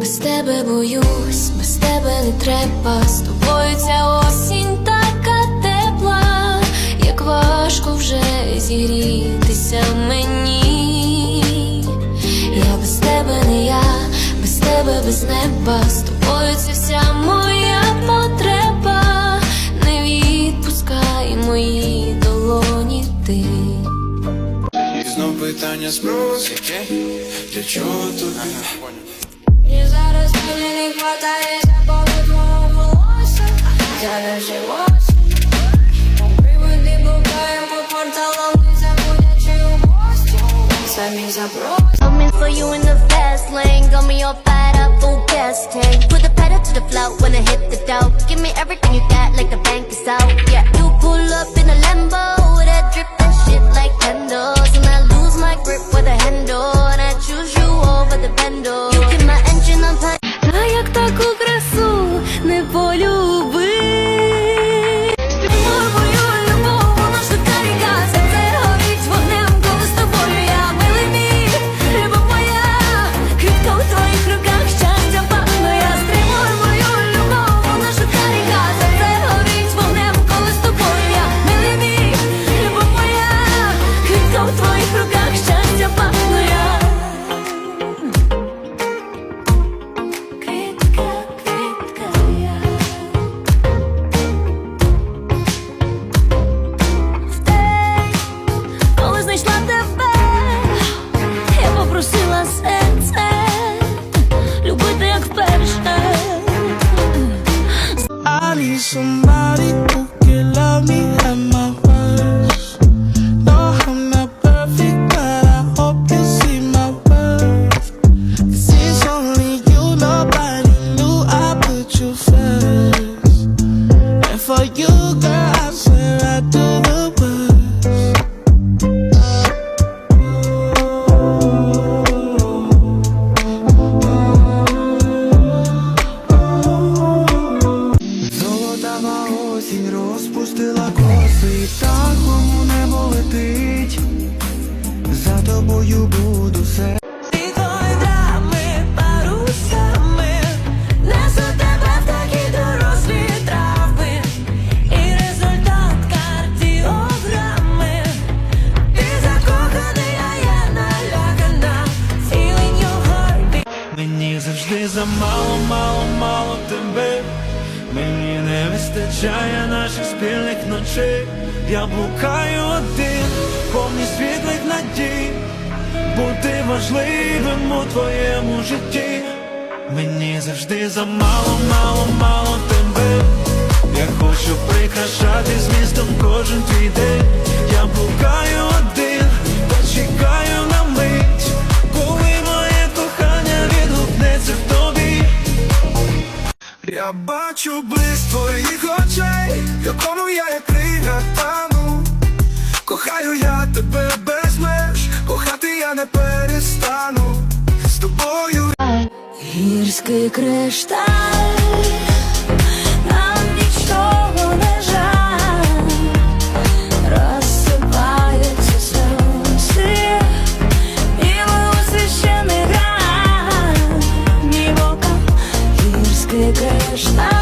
Без тебе боюсь, без тебе не треба. З тобою ця осінь така тепла, як важко вже зігрітися мені. Я без тебе не я, без тебе без неба. З тобою це вся моя потреба. Не відпускай мої долоні ти. І знов питання спрос, яке для чого тут? І зараз мені не хватає запаху твого волосся Зараз же осінь Приводи блукаємо по порталам Не заходячи у гості Самі запросять Coming for you in the fast lane. Got me all fired up, full gas tank. Put the pedal to the floor when I hit the dough. Give me everything you got, like the bank is out. Yeah, Somebody. Your heartbeat Мені завжди замало, мало, мало тебе. Мені не вистачає наших спільних ночей. Я блукаю один, повний світлих надій. Бути важливим у твоєму житті. Мені завжди замало, мало, мало тебе. Я хочу прикрашати змістом кожен твій день. Я блукаю один, та чекаю на мить, коли моє кохання відгукнеться в тобі. Я бачу блиск твоїх очей, якому я як крига Гірський кришталь. Нам нічого не жаль. Розсипаються сльози І волосся ще не грає Мій вокал Гірський кришталь